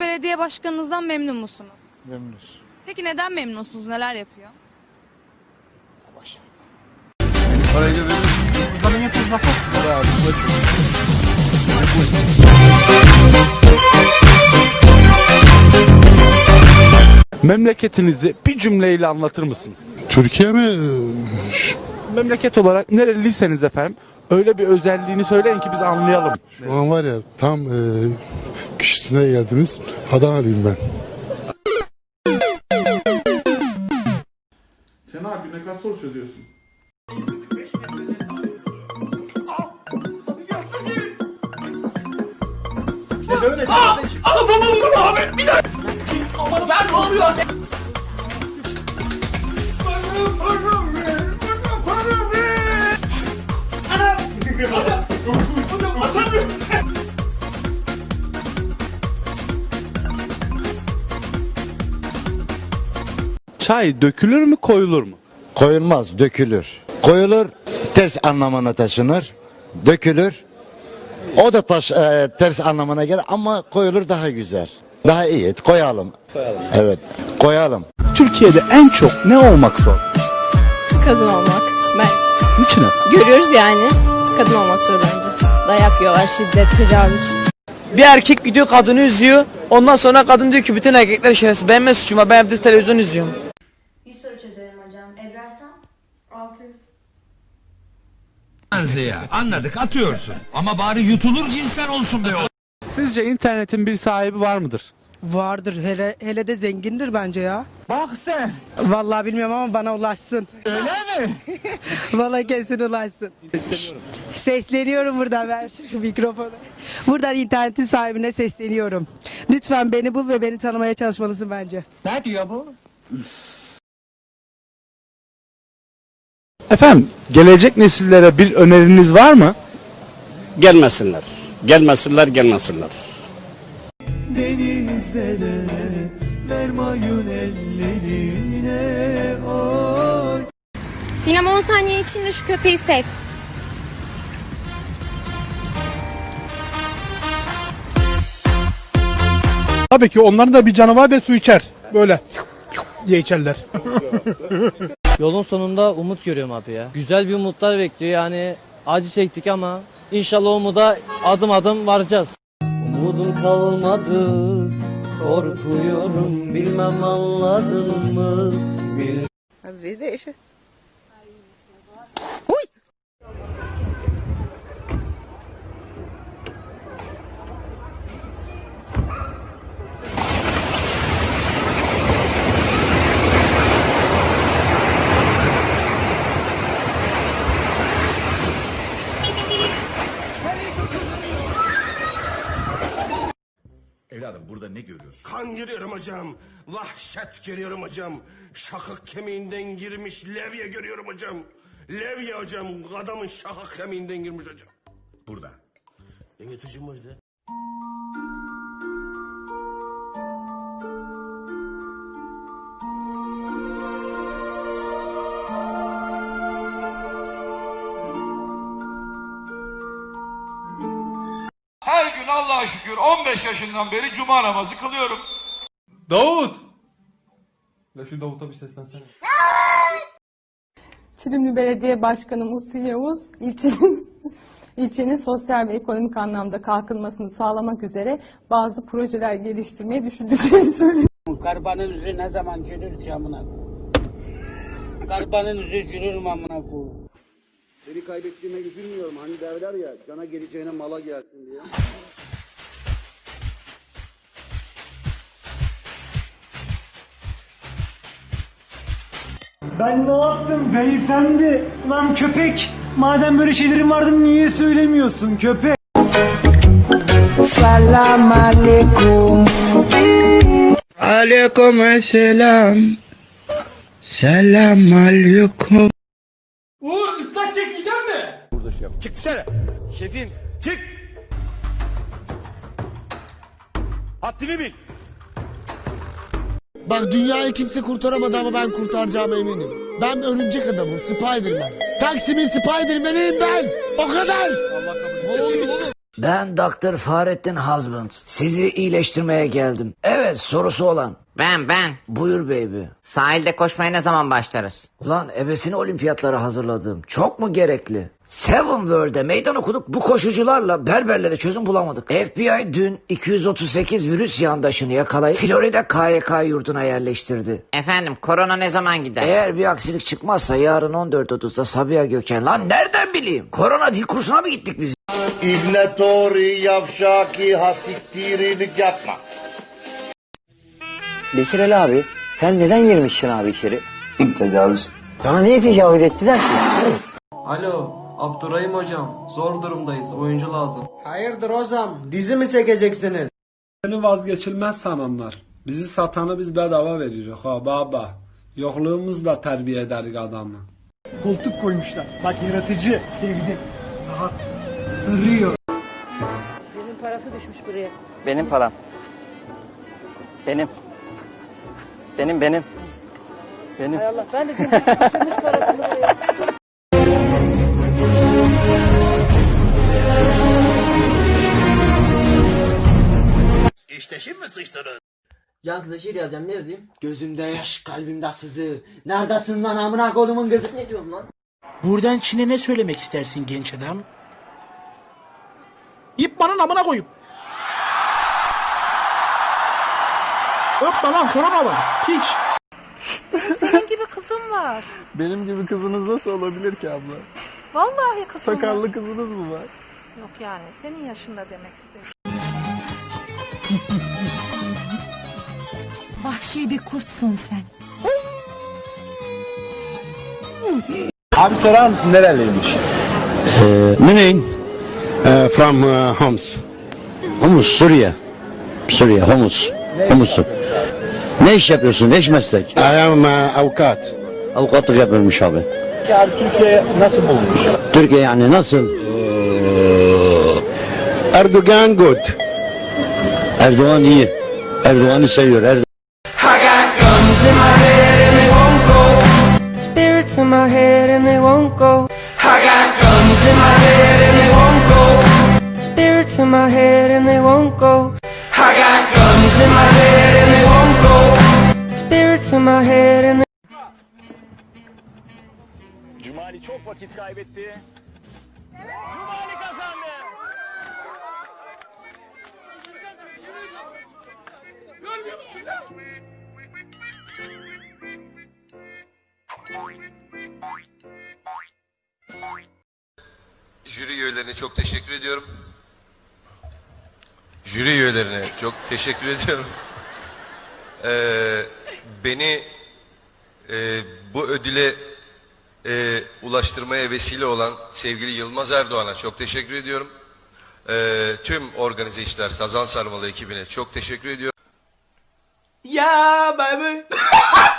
Belediye başkanınızdan memnun musunuz? Memnunuz. Peki neden memnunsunuz? Neler yapıyor? Memleketinizi bir cümleyle anlatır mısınız? Türkiye mi? Memleket olarak nereliseniz efendim öyle bir özelliğini söyleyin ki biz anlayalım. Şu an var ya tam e, kişisine geldiniz. Adanalıyım ben. Sen abi ne kadar soru çözüyorsun? Çay dökülür mü koyulur mu? Koyulmaz, dökülür. Koyulur, ters anlamına taşınır. Dökülür, o da taş, e, ters anlamına gelir ama koyulur daha güzel. Daha iyi, koyalım. Evet, koyalım. Türkiye'de en çok ne olmak zor? Kadın olmak. Ben Niçin efendim? görüyoruz yani. Kadın olmak zor bence. Dayak yiyorlar, şiddet, tecavüz. Bir erkek gidiyor kadını üzüyor. Ondan sonra kadın diyor ki bütün erkekler şerefsiz. Benim ne suçum var? Ben evde televizyon izliyorum. 100 soru çözüyorum hocam. Ebrar sen? 600. Ziya anladık atıyorsun ama bari yutulur cinsten olsun be o. Sizce internetin bir sahibi var mıdır? Vardır. Hele, hele de zengindir bence ya. Bak sen Vallahi bilmiyorum ama bana ulaşsın. öyle mi? Vallahi kesin ulaşsın. Şşt, sesleniyorum buradan ver şu mikrofonu. Buradan internetin sahibine sesleniyorum. Lütfen beni bul ve beni tanımaya çalışmalısın bence. Ne diyor bu? Efendim gelecek nesillere bir öneriniz var mı? Gelmesinler. Gelmesinler, gelmesinler. Sinem 10 saniye içinde şu köpeği sev. Tabii ki onların da bir canı var ve su içer. Böyle diye içerler. Yolun sonunda umut görüyorum abi ya. Güzel bir umutlar bekliyor yani. Acı çektik ama inşallah o umuda adım adım varacağız. Umudum kalmadı. Korkuyorum bilmem anladın mı? Bil Evladım burada ne görüyorsun? Kan görüyorum hocam. Vahşet görüyorum hocam. Şakak kemiğinden girmiş levye görüyorum hocam. Levye hocam. Adamın şakak kemiğinden girmiş hocam. Burada. Evet hocam orada. Allah'a şükür 15 yaşından beri cuma namazı kılıyorum. Davut! Ya şu Davut'a bir seslensene. Çilimli Belediye Başkanı Muhsin Yavuz, ilçenin, ilçenin sosyal ve ekonomik anlamda kalkınmasını sağlamak üzere bazı projeler geliştirmeyi düşündüklerini söyledi. Karbanın yüzü ne zaman gülür ki amına Karbanın yüzü gülür mü amına koyayım? Seni kaybettiğime üzülmüyorum. Hani derler ya cana geleceğine mala gelsin diye. Ben ne yaptım beyefendi? Lan köpek! Madem böyle şeylerin vardı niye söylemiyorsun köpek? Selam aleyküm. Aleyküm selam. Selam aleyküm. Uğur ıslak çekeceğim mi? Çık dışarı. Şefim çık. Haddini bil. Bak dünyayı kimse kurtaramadı ama ben kurtaracağıma eminim. Ben örümcek adamım, Spiderman. Taksim'in Spiderman'iyim ben. O kadar. Allah kabul etsin. Ne oluyor oğlum? Ben Dr. Fahrettin Husband. Sizi iyileştirmeye geldim. Evet sorusu olan. Ben ben. Buyur baby. Sahilde koşmaya ne zaman başlarız? Ulan ebesini olimpiyatlara hazırladım. Çok mu gerekli? Seven World'e meydan okuduk bu koşucularla berberlere çözüm bulamadık. FBI dün 238 virüs yandaşını yakalayıp Florida KYK yurduna yerleştirdi. Efendim korona ne zaman gider? Eğer bir aksilik çıkmazsa yarın 14.30'da Sabiha Gökçen. Lan nereden bileyim? Korona dil kursuna mı gittik biz? İbne tori yavşaki hasiktirinlik yapma. Bekir Ali abi sen neden girmişsin abi içeri? Tecavüz. Sana niye tecavüz ettiler ki? Alo Abdurrahim hocam zor durumdayız oyuncu lazım. Hayırdır hocam? Dizi mi çekeceksiniz? Seni vazgeçilmez sananlar. Bizi satanı biz bedava veriyoruz ha baba. Yokluğumuzla terbiye ederik adamı. Koltuk koymuşlar. Bak yaratıcı. Sevdim. Rahat. Sırrıyor. Benim param. Benim. Benim benim. Benim. İşte şimdi sıçtınız. Can kıza şiir yazacağım ne yazayım? Gözümde yaş kalbimde sızı. Neredesin lan amına kodumun gözü ne diyorum lan? Buradan Çin'e ne söylemek istersin genç adam? Yip bana amına koyup. Öpme lan korona var. Piç. Senin gibi kızım var. Benim gibi kızınız nasıl olabilir ki abla? Vallahi kızım Sakallı kızınız mı var? Yok yani senin yaşında demek istedim. Vahşi bir kurtsun sen. Abi sorar mısın nereliymiş? Müneyin? Uh, from uh, Homs. Humus, Suriye. Suriye, Humus. Humus'u. Ne iş yapıyorsun? Ne iş meslek? I am uh, avukat. Avukatlık yapıyormuş abi. Abi Türkiye nasıl bulmuş? Türkiye yani nasıl? Erdogan good. Erdoğan iyi. Erdoğan'ı seviyor. Erdoğan. Spirits in my head and they won't go. Spirits in my head and they won't go. Spirits in my head and Cumali çok vakit kaybetti. Cumali kazandı. Jüri üyelerine çok teşekkür ediyorum. Jüri üyelerine çok teşekkür ediyorum. Ee, beni e, bu ödüle e, ulaştırmaya vesile olan sevgili Yılmaz Erdoğan'a çok teşekkür ediyorum. Ee, tüm organize işler Sazan Sarmalı ekibine çok teşekkür ediyorum. Yeah, baby.